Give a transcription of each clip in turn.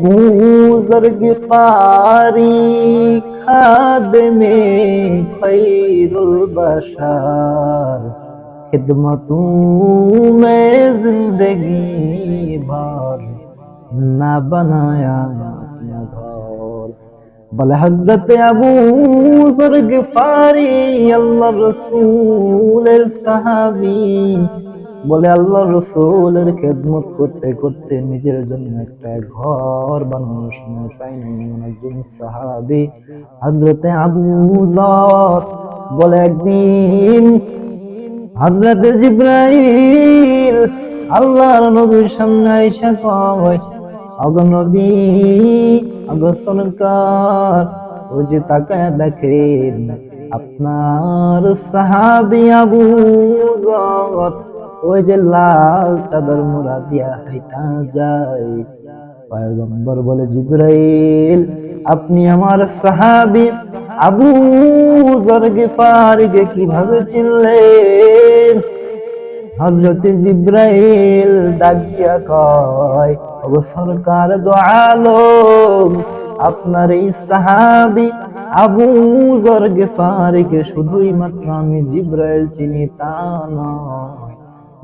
بھوں پاری خاد میں خیر البشار خدمتوں میں زندگی بار نہ بنایا بل حضرت ابو زرگ فاری اللہ رسول صحابی বলে আল্লাহ রসুলের খেদমত করতে করতে নিজের জন্য একটা ঘর বানানোর সময় পাইনি। একজন সাহাবি হজরতে আবু বলে, একদিন হজরত জিব্রাইল আল্লাহর নবীর সামনে আইসা কয় অগনবী অগসনকার ও যে তাকায় দেখেন আপনার সাহাবি আবু ওই যে লাল চাদর মোড়া দিয়া হাইটা যায়। পয়গম্বর বলে, জিব্রাইল, আপনি আমার সাহাবি। আবু জরগে ফারিকে কীভাবে চিনলেন? হজরত জিব্রাইল ডাক কয়, ওগো সরকার দোয়ালম, আপনার এই সাহাবি আবু জরগে ফারিকে শুধুই মাত্র আমি জিব্রাইল চিনি, তা নয়।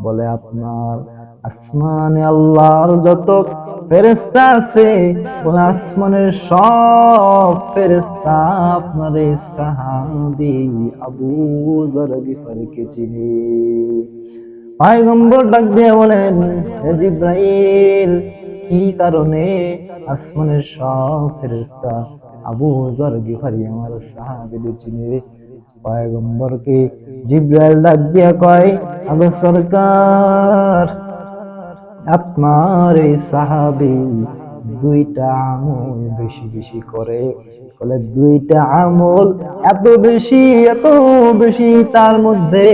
বলে আপনার আসমানে আল্লাহর যত ফেরেস্তা আছে, বলে আসমানের সব ফেরেস্তা আপনার সাহাবি আবু ফারিকে চিনি। পয়গম্বর ডাক দিয়ে বলেন জিব্রাইল, কি কারণে আসমানের সব ফেরেশতা আবু যর গিফারি আমার সাহাবীদের চিনে? পয়গম্বরকে জিব্রাইল ডাক দিয়া কয় আগে সরকার, আপনার এই সাহাবী দুইটা আমল বেশি বেশি করে। বলে, দুইটা আমল এত বেশি এত বেশি, তার মধ্যে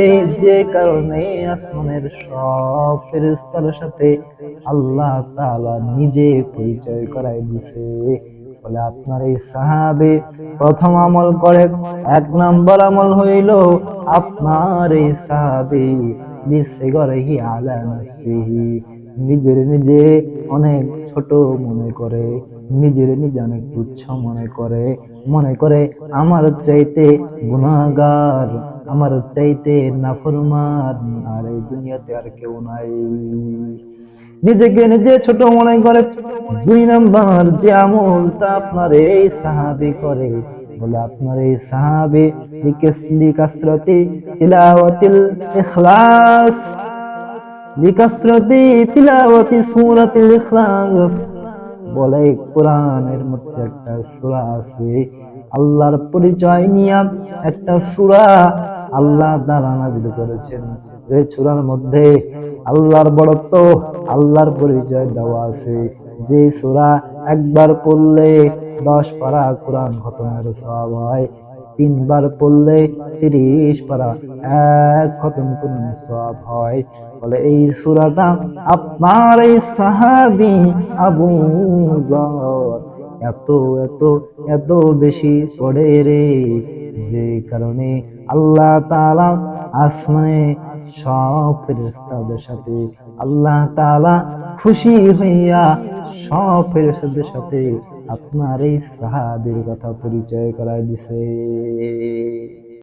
যে কারণে আসমানের সব ফেরেস্তার সাথে আল্লাহ তাআলা নিজে পরিচয় করাই দিছে। বলে, আপনার এই সাহাবে প্রথম আমল করে, এক নম্বর আমল হইল, আপনার এই সাহাবে নিঃসে গরেহি আলা নফসিহি। নিজের নিজে অনেক ছোট মনে করে, নিজের নিজে অনেক তুচ্ছ মনে করে। মনে করে, আমার চাইতে গুণাগার আমার চাইতে নাফরমান, আর এই দুনিয়াতে আর কেউ নাই। নিজেকে নিজে ছোট মনে করে। দুই নাম্বার, যে আমলটা আপনার এই সাহাবি করে, বলে আপনার এই সাহাবি লিকাসরতি তিলাওয়াতিল ইখলাস। লিকাসরতি তিলাওয়াতি সূরাতিল ইখলাস। বলে কোরআনের মধ্যে একটা সূরা আছে আল্লাহর পরিচয় নিয়ে একটা সূরা আল্লাহ তাআলা নাযিল করেছেন। এই সূরার মধ্যে আল্লাহর বড়ত্ব আল্লাহর পরিচয় দেওয়া আছে। যে সূরা একবার পড়লে দশ পারা কোরআন খতমের সব হয়, তিনবার পড়লে তিরিশ পারা এক খতম কোরআন সব হয়। বলে এই সূরাটা আপনার এই সাহাবী আবু যর এত এত এত বেশি পড়ে রে। যে কারণে আল্লাহ তালা আসমানে সব ফেরেস্তাদের সাথে, আল্লাহ তালা খুশি হইয়া সব ফেরেস্তাদের সাথে আপনার এই সাহাবের কথা পরিচয় করায় দিছে।